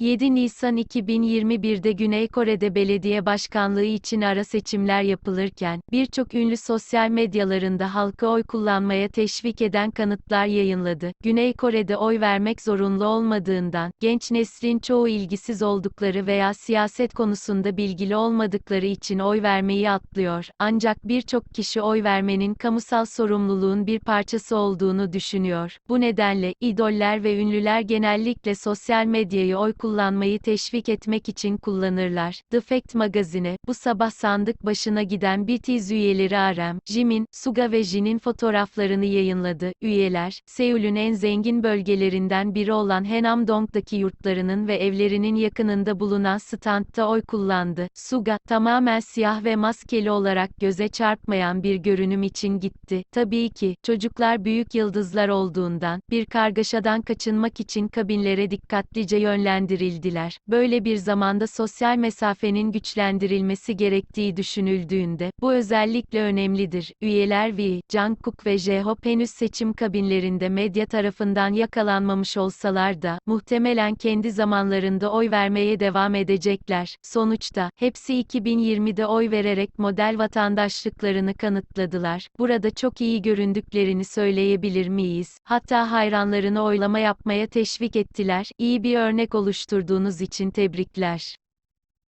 7 Nisan 2021'de Güney Kore'de belediye başkanlığı için ara seçimler yapılırken, birçok ünlü sosyal medyalarında halkı oy kullanmaya teşvik eden kanıtlar yayınladı. Güney Kore'de oy vermek zorunlu olmadığından, genç neslin çoğu ilgisiz oldukları veya siyaset konusunda bilgili olmadıkları için oy vermeyi atlıyor. Ancak birçok kişi oy vermenin kamusal sorumluluğun bir parçası olduğunu düşünüyor. Bu nedenle, idoller ve ünlüler genellikle sosyal medyayı oy kullanmayı teşvik etmek için kullanırlar. The Fact magazine, bu sabah sandık başına giden BTS üyeleri RM, Jimin, Suga ve Jin'in fotoğraflarını yayınladı. Üyeler, Seul'ün en zengin bölgelerinden biri olan Henamdong'daki yurtlarının ve evlerinin yakınında bulunan standta oy kullandı. Suga, tamamen siyah ve maskeli olarak göze çarpmayan bir görünüm için gitti. Tabii ki, çocuklar büyük yıldızlar olduğundan, bir kargaşadan kaçınmak için kabinlere dikkatlice yönlendirildiler. Böyle bir zamanda sosyal mesafenin güçlendirilmesi gerektiği düşünüldüğünde, bu özellikle önemlidir. Üyeler V, Jungkook ve J-Hope henüz seçim kabinlerinde medya tarafından yakalanmamış olsalar da, muhtemelen kendi zamanlarında oy vermeye devam edecekler. Sonuçta, hepsi 2020'de oy vererek model vatandaşlıklarını kanıtladılar. Burada çok iyi göründüklerini söyleyebilir miyiz? Hatta hayranlarını oylama yapmaya teşvik ettiler. İyi bir örnek oluşturduğunuz için tebrikler.